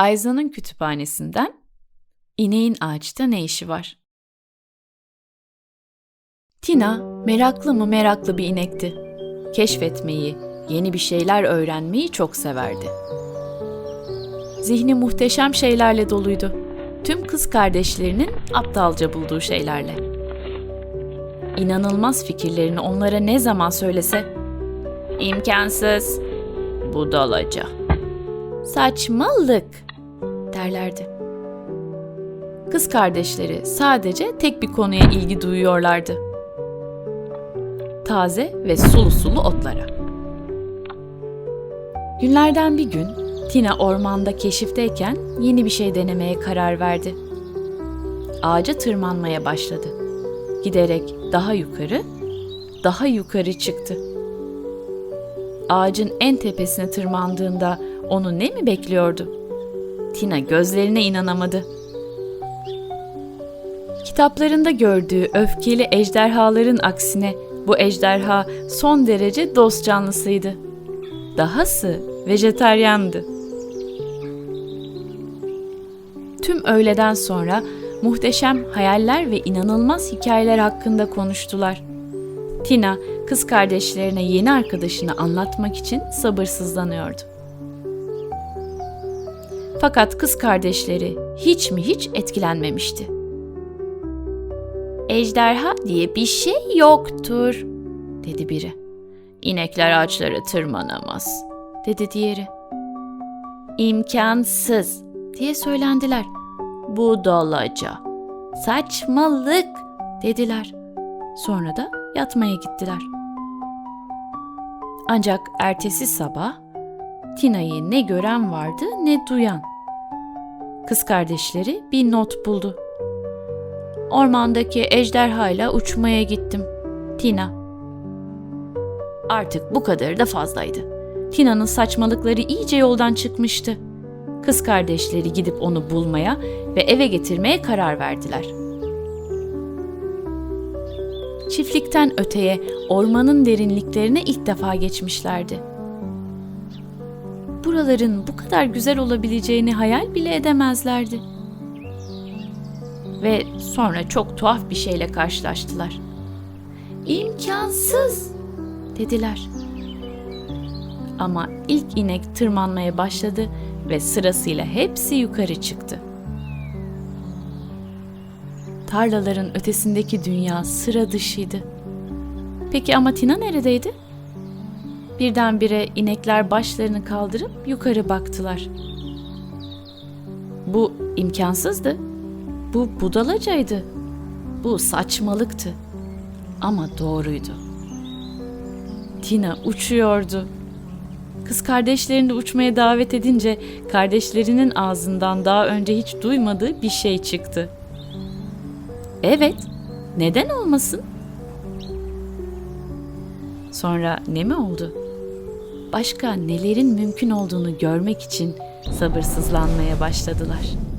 Ayza'nın kütüphanesinden İneğin ağaçta ne işi var? Tina meraklı mı meraklı bir inekti. Keşfetmeyi, yeni bir şeyler öğrenmeyi çok severdi. Zihni muhteşem şeylerle doluydu. Tüm kız kardeşlerinin aptalca bulduğu şeylerle. İnanılmaz fikirlerini onlara ne zaman söylese, imkansız, budalaca, saçmalık derlerdi. Kız kardeşleri sadece tek bir konuya ilgi duyuyorlardı. Taze ve sulu sulu otlara. Günlerden bir gün Tina ormanda keşifteyken yeni bir şey denemeye karar verdi. Ağaca tırmanmaya başladı. Giderek daha yukarı, daha yukarı çıktı. Ağacın en tepesine tırmandığında onu ne mi bekliyordu? Tina gözlerine inanamadı. Kitaplarında gördüğü öfkeli ejderhaların aksine bu ejderha son derece dost canlısıydı. Dahası vejeteryandı. Tüm öğleden sonra muhteşem hayaller ve inanılmaz hikayeler hakkında konuştular. Tina kız kardeşlerine yeni arkadaşını anlatmak için sabırsızlanıyordu. Fakat kız kardeşleri hiç mi hiç etkilenmemişti. Ejderha diye bir şey yoktur, dedi biri. İnekler ağaçlara tırmanamaz, dedi diğeri. İmkansız, diye söylendiler. Budalaca, saçmalık, dediler. Sonra da yatmaya gittiler. Ancak ertesi sabah Tina'yı ne gören vardı ne duyan. Kız kardeşleri bir not buldu. Ormandaki ejderhayla uçmaya gittim. Tina. Artık bu kadarı da fazlaydı. Tina'nın saçmalıkları iyice yoldan çıkmıştı. Kız kardeşleri gidip onu bulmaya ve eve getirmeye karar verdiler. Çiftlikten öteye ormanın derinliklerine ilk defa geçmişlerdi. Buraların bu kadar güzel olabileceğini hayal bile edemezlerdi ve sonra çok tuhaf bir şeyle karşılaştılar. İmkansız dediler. Ama ilk inek tırmanmaya başladı ve sırasıyla hepsi yukarı çıktı. Tarlaların ötesindeki dünya sıra dışıydı. Peki ama Tina neredeydi? Birdenbire inekler başlarını kaldırıp yukarı baktılar. Bu imkansızdı. Bu budalacaydı. Bu saçmalıktı. Ama doğruydu. Tina uçuyordu. Kız kardeşlerini uçmaya davet edince kardeşlerinin ağzından daha önce hiç duymadığı bir şey çıktı. Evet, neden olmasın? Sonra ne mi oldu? Başka nelerin mümkün olduğunu görmek için sabırsızlanmaya başladılar.''